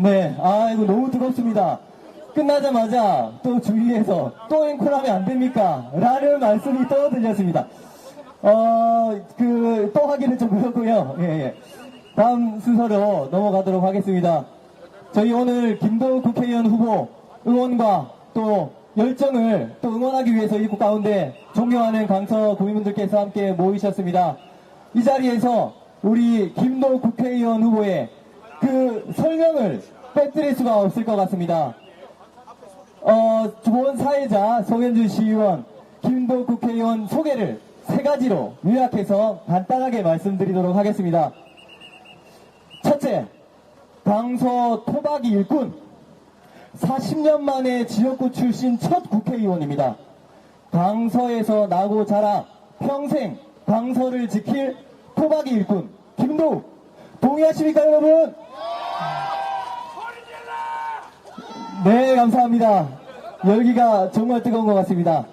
네, 아, 이거 너무 뜨겁습니다. 끝나자마자 또 주위에서 또 앵콜하면 안 됩니까? 라는 말씀이 또 들렸습니다. 어, 그, 또 하기는 좀 그렇고요. 예, 예. 다음 순서로 넘어가도록 하겠습니다. 저희 오늘 김도우 국회의원 후보 응원과 또 열정을 또 응원하기 위해서 이곳 가운데 존경하는 강서 구민분들께서 함께 모이셨습니다. 이 자리에서 우리 김도우 국회의원 후보의 그 설명을 빼뜨릴 수가 없을 것 같습니다. 어, 좋은 사회자 송현준 시의원, 김도 국회의원 소개를 세 가지로 요약해서 간단하게 말씀드리도록 하겠습니다. 첫째, 강서 토박이 일꾼. 40년 만에 지역구 출신 첫 국회의원입니다. 강서에서 나고 자라 평생 강서를 지킬 토박이 일꾼 김도우 동의하십니까 여러분? 네 감사합니다. 열기가 정말 뜨거운 것 같습니다.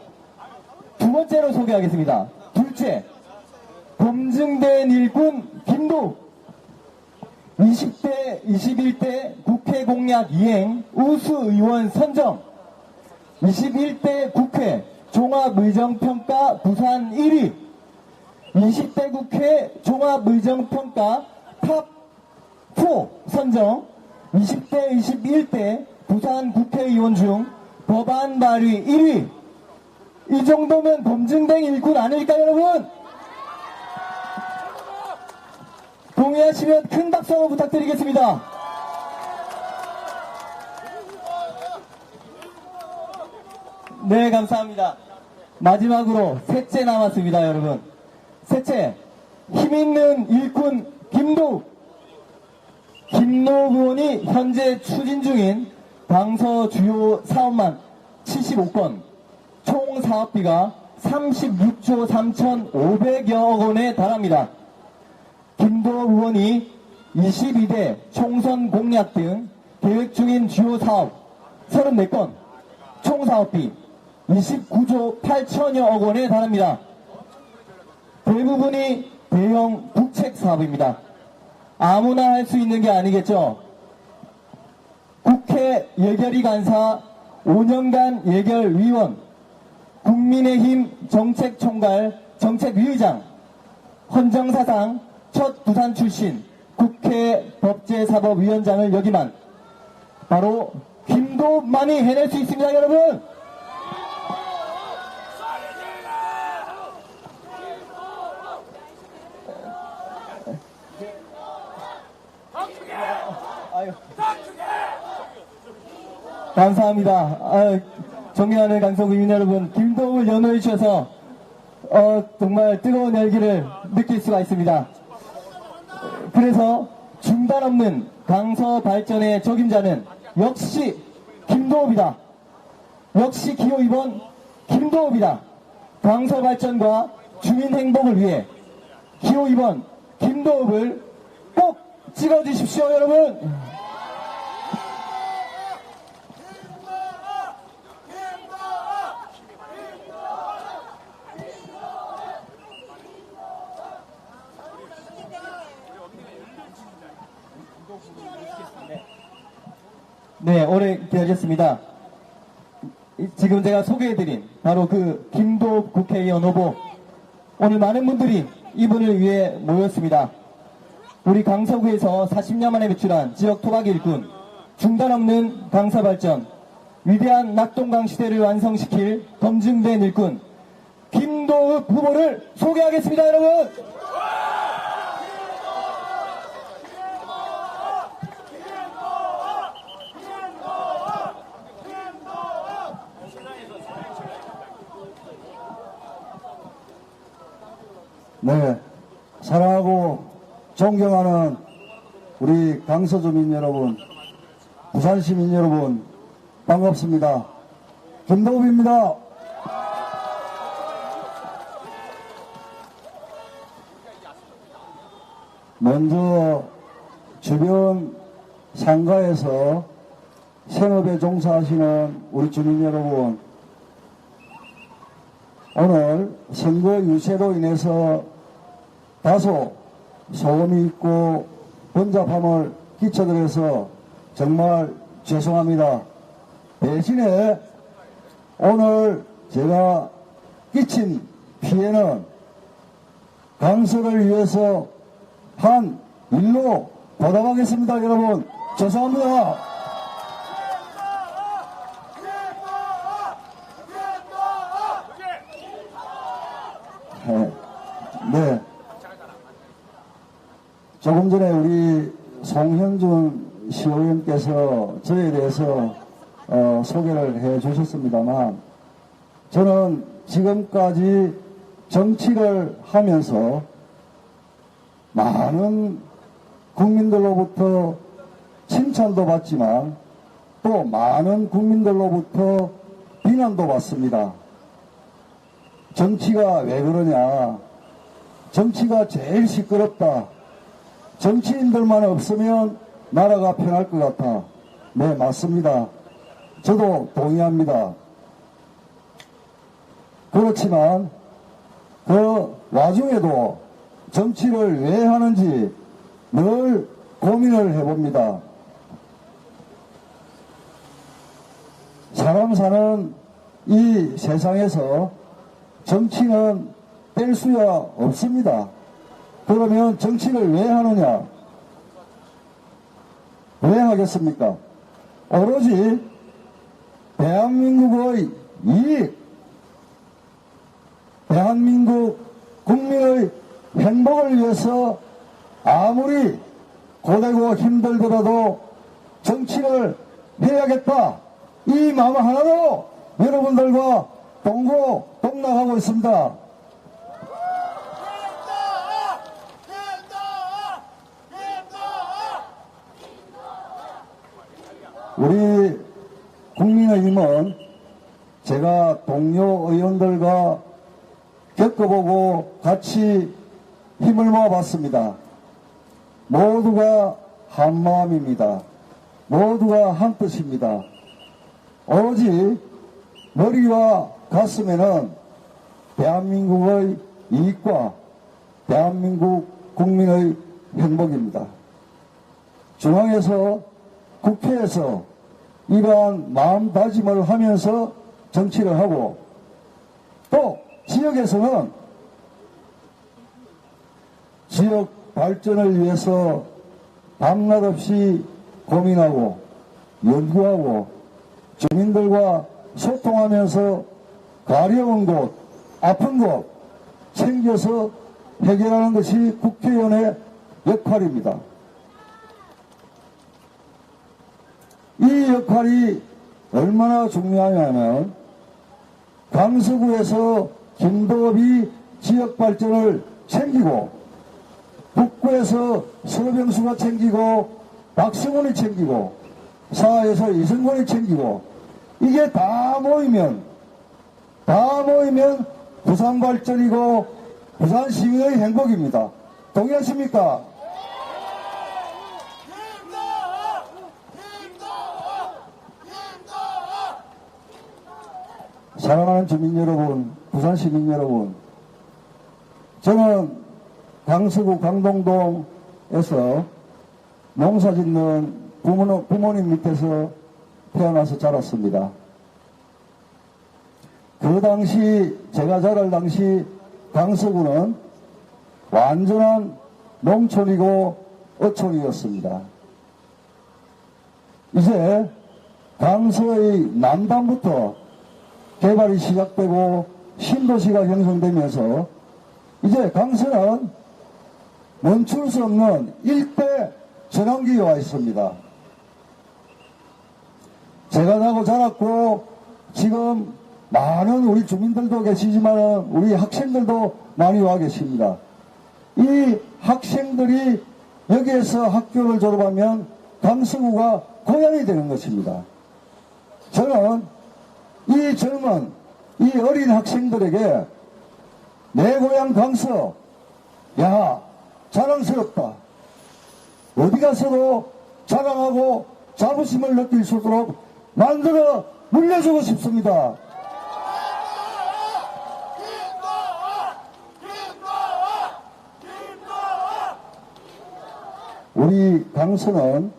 두 번째로 소개하겠습니다. 둘째 검증된 일꾼 김도우 20대, 21대 국회 공약 이행 우수 의원 선정 21대 국회 종합의정평가 부산 1위 20대 국회 종합의정평가 탑4 선정 20대, 21대 부산 국회의원 중 법안 발의 1위 이 정도면 검증된 일꾼 아닐까요 여러분? 동의하시면 큰 박수 한번 부탁드리겠습니다. 네, 감사합니다. 마지막으로 셋째 남았습니다, 여러분. 셋째, 힘있는 일꾼 김도 김노 의원이 현재 추진 중인 강서 주요 사업만 75건, 총 사업비가 36조 3,500여억 원에 달합니다. 김도 의원이 22대 총선 공약 등 계획 중인 주요 사업 34건, 총 사업비 29조 8천여억 원에 달합니다. 대부분이 대형 국책 사업입니다. 아무나 할 수 있는 게 아니겠죠. 국회 예결위 간사 5년간 예결위원, 국민의힘 정책총괄 정책위의장, 헌정사상 첫 부산 출신 국회 법제사법위원장을 역임한 바로 김도만이 해낼 수 있습니다, 여러분! 아유. 감사합니다. 아유, 존경하는 강서구민 여러분, 김도움을 연호해 주셔서 어, 정말 뜨거운 열기를 느낄 수가 있습니다. 그래서 중단 없는 강서 발전의 적임자는 역시 김도읍이다. 역시 기호 2번 김도읍이다. 강서 발전과 주민 행복을 위해 기호 2번 김도읍을 꼭 찍어주십시오, 여러분. 오래 기다렸습니다. 이- 지금 제가 소개해드린 바로 그 김도 국회의원 후보 오늘 많은 분들이 이분을 위해 모였습니다. 우리 강서구에서 40년 만에 배출한 지역 토박 일꾼 중단 없는 강사 발전 위대한 낙동강 시대를 완성시킬 검증된 일꾼 김도읍 후보를 소개하겠습니다 여러분 네, 사랑하고 존경하는 우리 강서 주민 여러분, 부산 시민 여러분, 반갑습니다. 김도읍입니다. 먼저 주변 상가에서 생업에 종사하시는 우리 주민 여러분, 오늘 선거 유세로 인해서 다소 소음이 있고 번잡함을 끼쳐드려서 정말 죄송합니다. 대신에 오늘 제가 끼친 피해는 강서를 위해서 한 일로 보답하겠습니다, 여러분. 죄송합니다. 네. 네. 조금 전에 우리 송현준 시의원께서 저에 대해서 어, 소개를 해 주셨습니다만 저는 지금까지 정치를 하면서 많은 국민들로부터 칭찬도 받지만 또 많은 국민들로부터 비난도 받습니다. 정치가 왜 그러냐. 정치가 제일 시끄럽다. 정치인들만 없으면 나라가 편할 것 같아. 네, 맞습니다. 저도 동의합니다. 그렇지만 그 와중에도 정치를 왜 하는지 늘 고민을 해봅니다. 사람 사는 이 세상에서 정치는 뗄 수야 없습니다. 그러면 정치를 왜 하느냐? 왜 하겠습니까? 오로지 대한민국의 이익, 대한민국 국민의 행복을 위해서 아무리 고되고 힘들더라도 정치를 해야겠다. 이 마음 하나로 여러분들과 동고 동락하고 있습니다. 우리 국민의힘은 제가 동료 의원들과 겪어보고 같이 힘을 모아봤습니다. 모두가 한 마음입니다. 모두가 한 뜻입니다. 오로지 머리와 가슴에는 대한민국의 이익과 대한민국 국민의 행복입니다. 중앙에서 국회에서 이러한 마음다짐을 하면서 정치를 하고 또 지역에서는 지역 발전을 위해서 밤낮 없이 고민하고 연구하고 주민들과 소통하면서 가려운 곳, 아픈 곳 챙겨서 해결하는 것이 국회의원의 역할입니다. 이 역할이 얼마나 중요하냐면 강서구에서 김도업이 지역 발전을 챙기고 북구에서 서병수가 챙기고 박승훈이 챙기고 사에서 이승권이 챙기고 이게 다 모이면 다 모이면 부산 발전이고 부산 시민의 행복입니다. 동의하십니까? 사랑하는 주민 여러분, 부산 시민 여러분, 저는 강서구 강동동에서 농사 짓는 부모, 부모님 밑에서 태어나서 자랐습니다. 그 당시, 제가 자랄 당시 강서구는 완전한 농촌이고 어촌이었습니다. 이제 강서의 남단부터 개발이 시작되고 신도시가 형성되면서 이제 강서는 멈출 수 없는 일대 전환기에 와 있습니다. 제가 나고 자랐고 지금 많은 우리 주민들도 계시지만 우리 학생들도 많이 와 계십니다. 이 학생들이 여기에서 학교를 졸업하면 강서구가 고향이 되는 것입니다. 저는 이 젊은 이 어린 학생들에게 내 고향 강서 야 자랑스럽다. 어디 가서도 자랑하고 자부심을 느낄 수 있도록 만들어 물려주고 싶습니다. 우리 강서는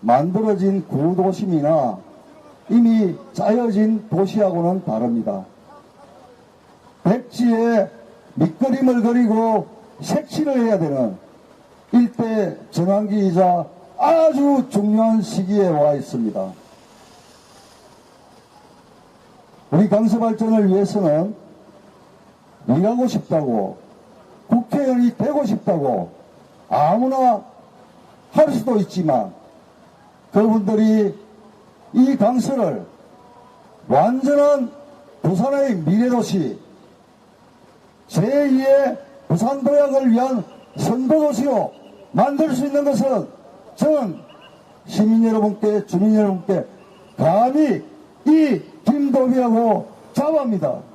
만들어진 구도심이나 이미 짜여진 도시하고는 다릅니다. 백지에 밑그림을 그리고 색칠을 해야 되는 일대 전환기이자 아주 중요한 시기에 와 있습니다. 우리 강서 발전을 위해서는 일하고 싶다고 국회의원이 되고 싶다고 아무나 할 수도 있지만 그분들이 이 강서를 완전한 부산의 미래도시 제2의 부산도약을 위한 선도도시로 만들 수 있는 것은 저는 시민 여러분께 주민 여러분께 감히 이 김도비하고 자부합니다.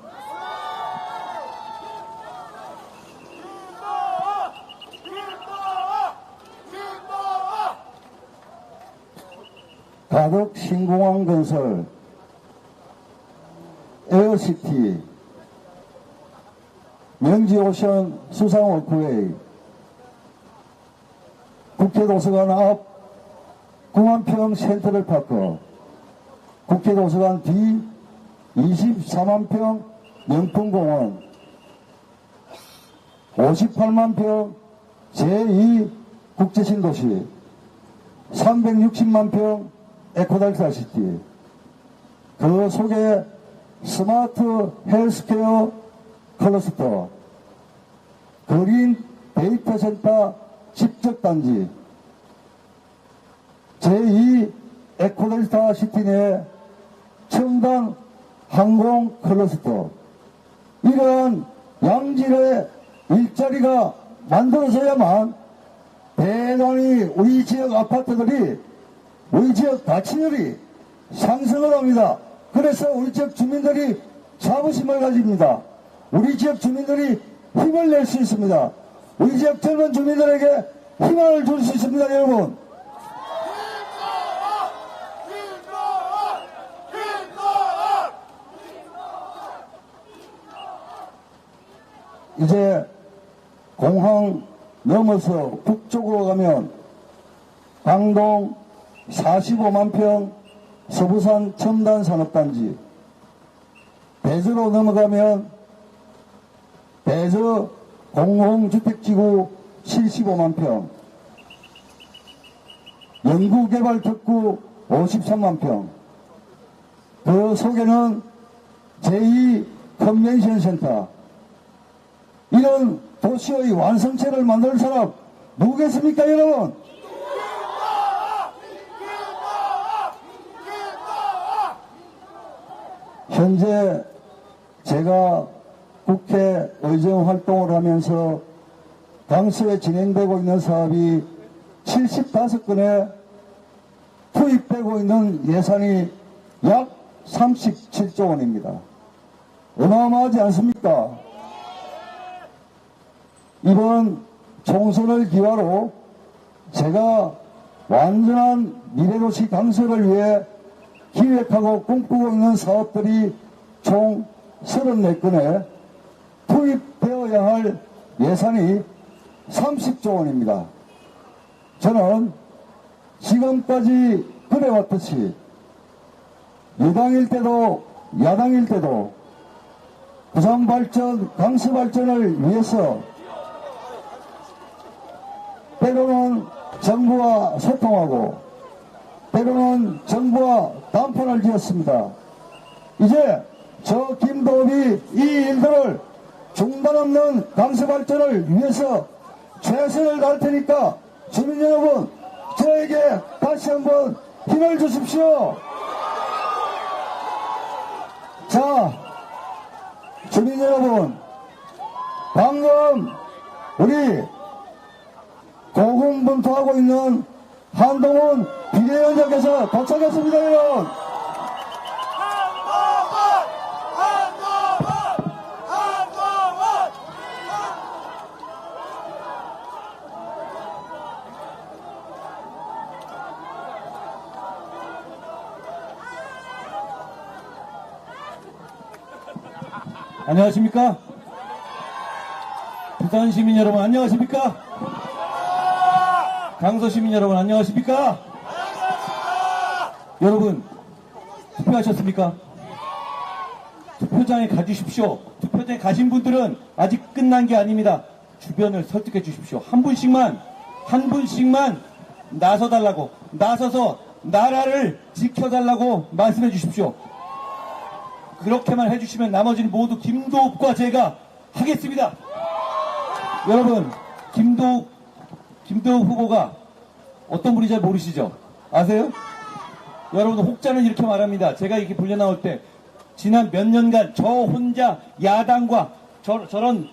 가덕 신공항 건설, 에어시티, 명지오션 수상워크웨이, 국회도서관 앞 공안평 센트럴파크, 국회도서관 뒤 24만 평 명품공원, 58만 평 제2 국제신도시, 360만 평 에코달타시티, 그 속에 스마트 헬스케어 클러스터, 그린 데이터 센터 집적단지, 제2 에코델타 시티 내 첨단 항공 클러스터, 이러한 양질의 일자리가 만들어져야만 대단히 우리 지역 아파트들이 우리 지역 가치들이 상승을 합니다. 그래서 우리 지역 주민들이 자부심을 가집니다. 우리 지역 주민들이 힘을 낼 수 있습니다. 우리 지역 젊은 주민들에게 희망을 줄 수 있습니다, 여러분. 이제 공항 넘어서 북쪽으로 가면 강동 45만 평 서부산 첨단 산업단지. 대저로 넘어가면 대저 공공주택지구 75만 평. 연구개발 특구 53만 평. 그 속에는 제2 컨벤션 센터. 이런 도시의 완성체를 만들 사람 누구겠습니까 여러분? 현재 제가 국회 의정 활동을 하면서 강서에 진행되고 있는 사업이 75건에 투입되고 있는 예산이 약 37조 원입니다. 어마어마하지 않습니까? 이번 총선을 기화로 제가 완전한 미래도시 강서를 위해 기획하고 꿈꾸고 있는 사업들이 총 34건에 투입되어야 할 예산이 30조 원입니다. 저는 지금까지 그래왔듯이 여당일 때도 야당일 때도 부산 발전, 강서 발전을 위해서 때로는 정부와 소통하고 때로는 정부와 담판을 지었습니다. 이제 저 김도읍이 이 일들을 중단 없는 강서 발전을 위해서 최선을 다할 테니까 주민 여러분 저에게 다시 한번 힘을 주십시오. 자, 주민 여러분, 방금 우리 고군분투하고 있는 한동훈 비대위원장께서 도착했습니다, 여러분. 안녕하십니까? 부산 시민 여러분 안녕하십니까? 강서 시민 여러분 안녕하십니까? 여러분, 투표하셨습니까? 투표장에 가주십시오. 투표장에 가신 분들은 아직 끝난 게 아닙니다. 주변을 설득해 주십시오. 한 분씩만, 한 분씩만 나서달라고, 나서서 나라를 지켜달라고 말씀해 주십시오. 그렇게만 해주시면 나머지는 모두 김도욱과 제가 하겠습니다. 여러분, 김도욱, 김도욱 후보가 어떤 분인지 잘 모르시죠? 아세요? 여러분, 혹자는 이렇게 말합니다. 제가 이렇게 불려 나올 때, 지난 몇 년간 저 혼자 야당과 저, 저런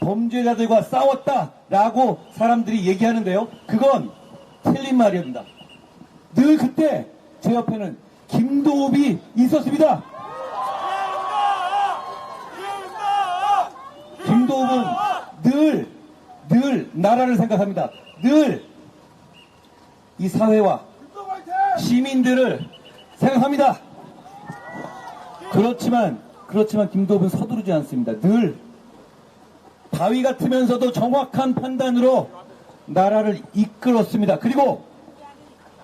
범죄자들과 싸웠다라고 사람들이 얘기하는데요. 그건 틀린 말입니다. 늘 그때 제 옆에는 김도욱이 있었습니다. 김도욱은 늘, 늘 나라를 생각합니다. 늘 이 사회와 시민들을 생각합니다. 그렇지만, 그렇지만 김도욱은 서두르지 않습니다. 늘 바위 같으면서도 정확한 판단으로 나라를 이끌었습니다. 그리고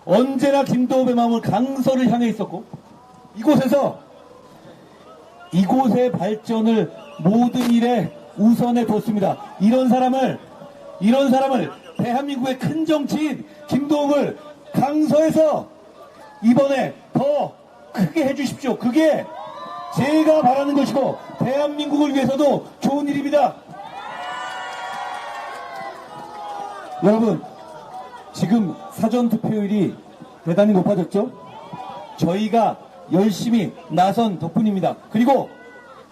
언제나 김도욱의 마음은 강서를 향해 있었고 이곳에서 이곳의 발전을 모든 일에 우선해 뒀습니다. 이런 사람을 이런 사람을 대한민국의 큰 정치인 김도욱을 강서에서 이번에 더 크게 해주십시오. 그게 제가 바라는 것이고 대한민국을 위해서도 좋은 일입니다. 여러분 지금 사전 투표율이 대단히 높아졌죠? 저희가 열심히 나선 덕분입니다. 그리고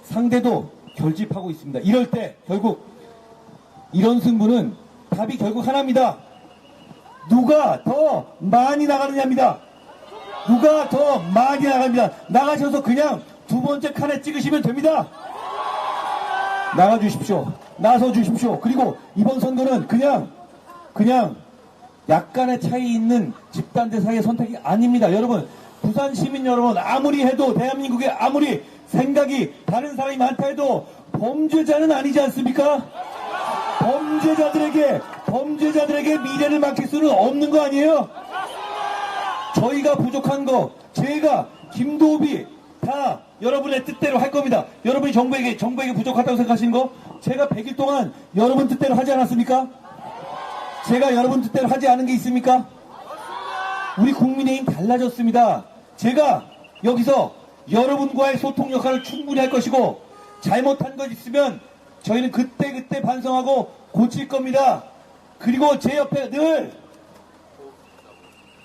상대도 결집하고 있습니다. 이럴 때 결국 이런 승부는 답이 결국 하나입니다. 누가 더 많이 나가느냐입니다. 누가 더 많이 나갑니다. 나가셔서 그냥 두 번째 칸에 찍으시면 됩니다. 나가 주십시오. 나서 주십시오. 그리고 이번 선거는 그냥 그냥 약간의 차이 있는 집단들 사이의 선택이 아닙니다. 여러분, 부산 시민 여러분, 아무리 해도 대한민국에 아무리 생각이 다른 사람이 많다 해도 범죄자는 아니지 않습니까? 범죄자들에게, 범죄자들에게 미래를 맡길 수는 없는 거 아니에요? 저희가 부족한 거, 제가, 김도읍이 다 여러분의 뜻대로 할 겁니다. 여러분이 정부에게, 정부에게 부족하다고 생각하시는 거, 제가 100일 동안 여러분 뜻대로 하지 않았습니까? 제가 여러분 뜻대로 하지 않은 게 있습니까? 우리 국민의힘 달라졌습니다. 제가 여기서 여러분과의 소통 역할을 충분히 할 것이고 잘못한 것 있으면 저희는 그때그때 반성하고 고칠 겁니다. 그리고 제 옆에 늘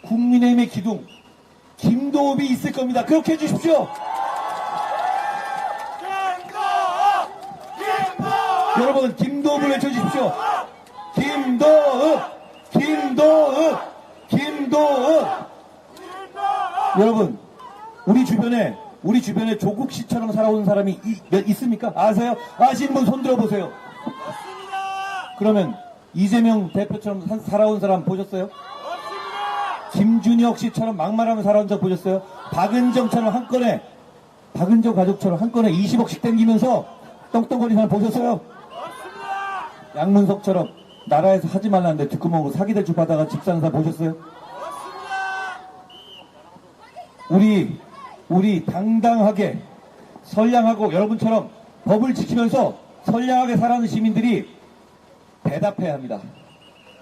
국민의힘의 기둥 김도읍이 있을 겁니다. 그렇게 해주십시오. 여러분 김도읍을 외쳐주십시오. 김도읍, 김도읍, 김도읍. 여러분, 우리 주변에 우리 주변에 조국 씨처럼 살아온 사람이 이- 몇 있습니까? 아세요? 아시는 분 손 들어보세요. 그러면 이재명 대표처럼 산- 살아온 사람 보셨어요? 김준혁 씨처럼 막말하며 살아온 적 보셨어요? 박은정처럼 한 건에 박은정 가족처럼 한 건에 20억씩 땡기면서 떵떵거리는 사람 보셨어요? 양문석처럼 나라에서 하지 말라는데 뒷구멍으로 사기대출 받아가 집 사는 사람 보셨어요? 우리 우리 당당하게 선량하고 여러분처럼 법을 지키면서 선량하게 살아가는 시민들이 대답해야 합니다.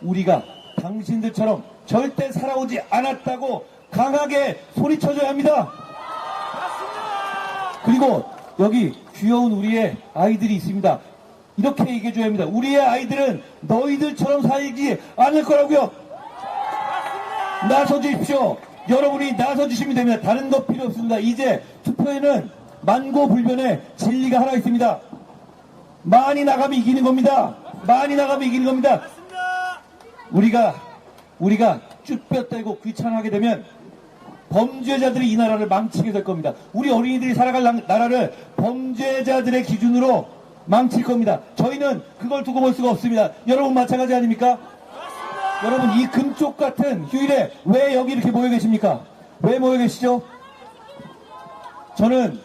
우리가 당신들처럼 절대 살아오지 않았다고 강하게 소리쳐줘야 합니다. 그리고 여기 귀여운 우리의 아이들이 있습니다. 이렇게 얘기해줘야 합니다. 우리의 아이들은 너희들처럼 살지 않을 거라고요. 나서 주십시오. 여러분이 나서 주시면 됩니다. 다른 거 필요 없습니다. 이제 투표에는 만고불변의 진리가 하나 있습니다. 많이 나가면 이기는 겁니다. 많이 나가면 이기는 겁니다. 우리가 우리가 쭈뼛 대고 귀찮아하게 되면 범죄자들이 이 나라를 망치게 될 겁니다. 우리 어린이들이 살아갈 나- 나라를 범죄자들의 기준으로 망칠 겁니다. 저희는 그걸 두고 볼 수가 없습니다. 여러분 마찬가지 아닙니까? 여러분 이 금쪽 같은 휴일에 왜 여기 이렇게 모여 계십니까? 왜 모여 계시죠? 저는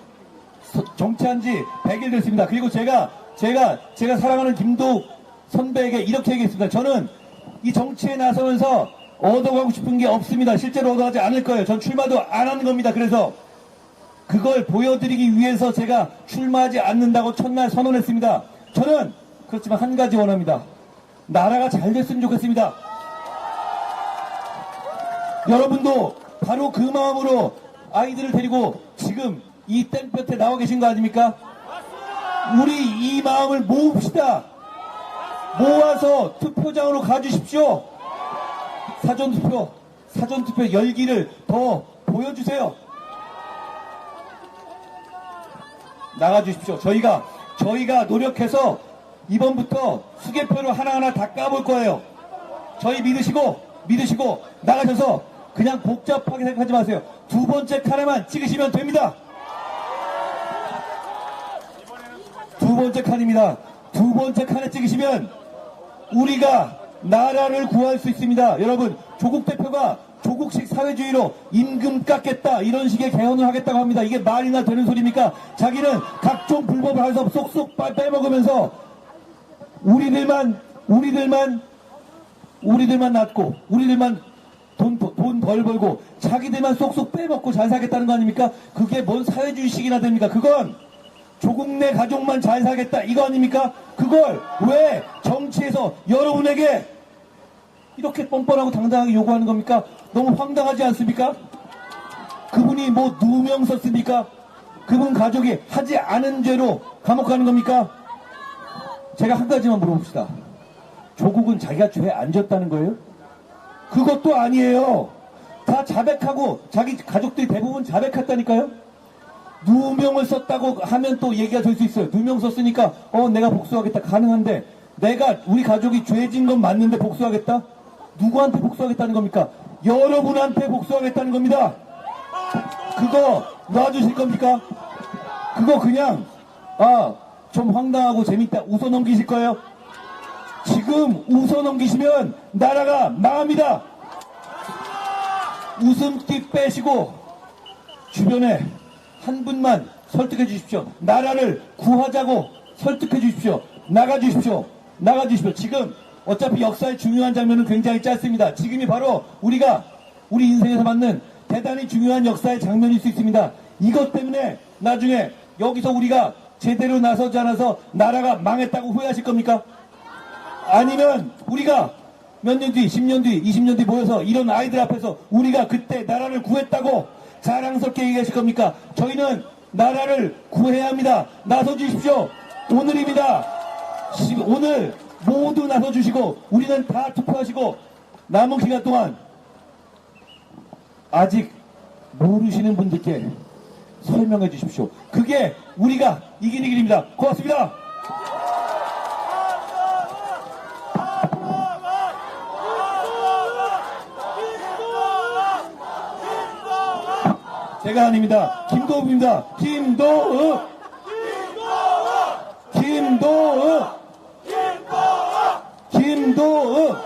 서- 정치한 지 100일 됐습니다. 그리고 제가 제가 제가 사랑하는 김도욱 선배에게 이렇게 얘기했습니다. 저는 이 정치에 나서면서 얻어가고 싶은 게 없습니다. 실제로 얻어가지 않을 거예요. 전 출마도 안 하는 겁니다. 그래서 그걸 보여드리기 위해서 제가 출마하지 않는다고 첫날 선언했습니다. 저는 그렇지만 한 가지 원합니다. 나라가 잘 됐으면 좋겠습니다. 여러분도 바로 그 마음으로 아이들을 데리고 지금 이 땡볕에 나와 계신 거 아닙니까? 우리 이 마음을 모읍시다. 모아서 투표장으로 가주십시오. 사전투표, 사전투표 열기를 더 보여주세요. 나가주십시오. 저희가, 저희가 노력해서 이번부터 수개표를 하나하나 다 까볼 거예요. 저희 믿으시고, 믿으시고, 나가셔서 그냥 복잡하게 생각하지 마세요. 두 번째 칸에만 찍으시면 됩니다. 두 번째 칸입니다. 두 번째 칸에 찍으시면 우리가 나라를 구할 수 있습니다. 여러분, 조국 대표가 조국식 사회주의로 임금 깎겠다 이런 식의 개헌을 하겠다고 합니다. 이게 말이나 되는 소리입니까? 자기는 각종 불법을 해서 쏙쏙 빼- 빼먹으면서 우리들만 우리들만 우리들만 낫고 우리들만 돈덜 벌고 자기들만 쏙쏙 빼먹고 잘 살겠다는 거 아닙니까? 그게 뭔 사회주의식이나 됩니까? 그건 조국 내 가족만 잘 살겠다 이거 아닙니까? 그걸 왜 정치에서 여러분에게 이렇게 뻔뻔하고 당당하게 요구하는 겁니까? 너무 황당하지 않습니까? 그분이 뭐 누명 썼습니까? 그분 가족이 하지 않은 죄로 감옥 가는 겁니까? 제가 한 가지만 물어봅시다. 조국은 자기가 죄 안 졌다는 거예요? 그것도 아니에요. 다 자백하고 자기 가족들이 대부분 자백했다니까요? 누명을 썼다고 하면 또 얘기가 될 수 있어요. 누명 썼으니까 어 내가 복수하겠다 가능한데 내가 우리 가족이 죄진 건 맞는데 복수하겠다? 누구한테 복수하겠다는 겁니까? 여러분한테 복수하겠다는 겁니다. 그거 놔주실 겁니까? 그거 그냥 아 좀 황당하고 재밌다 웃어 넘기실 거예요? 지금 웃어 넘기시면 나라가 망합니다. 웃음기 빼시고 주변에 한 분만 설득해 주십시오. 나라를 구하자고 설득해 주십시오. 나가 주십시오. 나가 주십시오. 지금 어차피 역사의 중요한 장면은 굉장히 짧습니다. 지금이 바로 우리가 우리 인생에서 맞는 대단히 중요한 역사의 장면일 수 있습니다. 이것 때문에 나중에 여기서 우리가 제대로 나서지 않아서 나라가 망했다고 후회하실 겁니까? 아니면 우리가 몇 년 뒤, 10년 뒤, 20년 뒤 모여서 이런 아이들 앞에서 우리가 그때 나라를 구했다고 자랑스럽게 얘기하실 겁니까? 저희는 나라를 구해야 합니다. 나서 주십시오. 오늘입니다. 시- 오늘 모두 나서 주시고 우리는 다 투표하시고 남은 기간 동안 아직 모르시는 분들께 설명해 주십시오. 그게 우리가 이기는 길입니다. 고맙습니다. 제가 아닙니다. 김도읍입니다. 김도읍! 김도읍! 김도읍!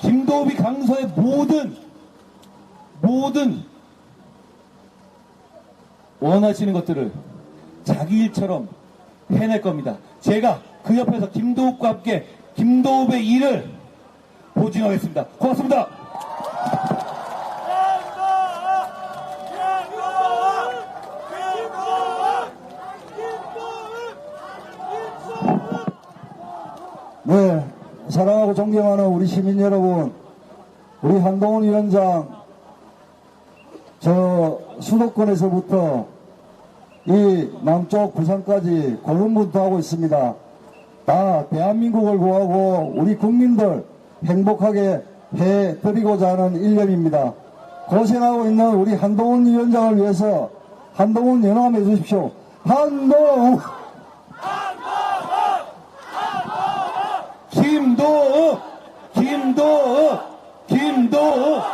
김도읍이 강서의 모든, 모든 원하시는 것들을 자기 일처럼 해낼 겁니다. 제가 그 옆에서 김도읍과 함께 김도읍의 일을 보증하겠습니다. 고맙습니다. 존경하는 우리 시민 여러분, 우리 한동훈 위원장, 저 수도권에서부터 이 남쪽 부산까지 고군분투 하고 있습니다. 다 대한민국을 구하고 우리 국민들 행복하게 해드리고자 하는 일념입니다. 고생하고 있는 우리 한동훈 위원장을 위해서 한동훈 연합해 주십시오. 한동훈! 김도읍! 김도읍! 김도읍!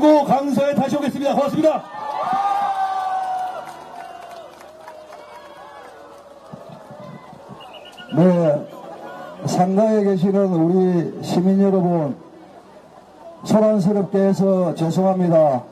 이기고 강서에 다시 오겠습니다. 고맙습니다. 네, 상가에 계시는 우리 시민 여러분, 소란스럽게 해서 죄송합니다.